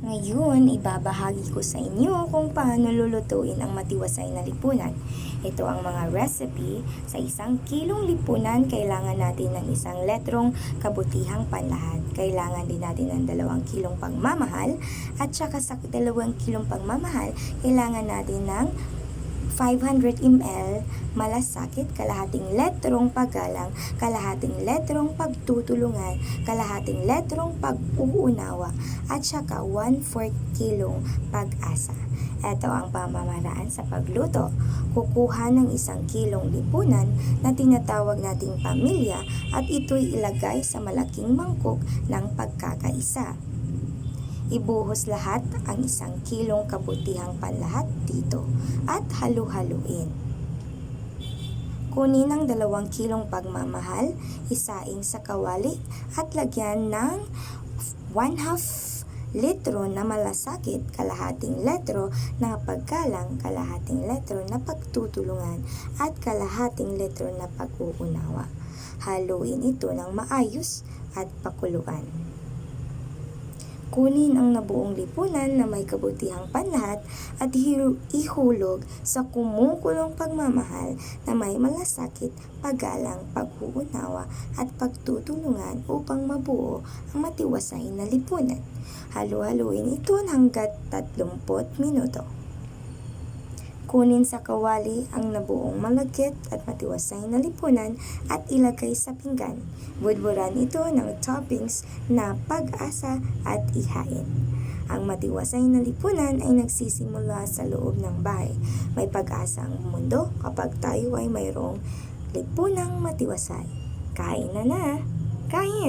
Ngayon, ibabahagi ko sa inyo kung paano lulutuin ang matiwasay na lipunan. Ito ang mga recipe. Sa isang kilong lipunan, kailangan natin ng isang letrong kabutihang panlahat. Kailangan din natin ng dalawang kilong pagmamahal. At saka sa dalawang kilong pagmamahal, kailangan natin ng 500 ml malasakit, kalahating letrong paggalang, kalahating letrong pagtutulungan, kalahating letrong pag-uunawa, at saka 1/4 kilong pag-asa. Ito ang pamamaraan sa pagluto. Kukuha ng isang kilong lipunan na tinatawag nating pamilya at ito'y ilagay sa malaking mangkok ng pagkakaisa. Ibuhos lahat ang isang kilong kabutihang panlahat dito at halu-haluin. Kunin ang dalawang kilong pagmamahal, isaing sa kawali at lagyan ng 1 half litro na malasakit, kalahating litro na paggalang, kalahating litro na pagtutulungan at kalahating litro na pag-uunawa. Haluin ito ng maayos at pakuluan. Kunin ang nabuong lipunan na may kabutihang panlahat at ihulog sa kumukulong pagmamahal na may malasakit, paggalang, pag-uunawa at pagtutulungan upang mabuo ang matiwasay na lipunan. Halu-haluin ito hanggat 30 minuto. Kunin sa kawali ang nabuong malagkit at matiwasay na lipunan at ilagay sa pinggan. Budburan ito ng toppings na pag-asa at ihain. Ang matiwasay na lipunan ay nagsisimula sa loob ng bahay. May pag-asa ang mundo kapag tayo ay mayroong lipunang matiwasay. Kain na na! Kain!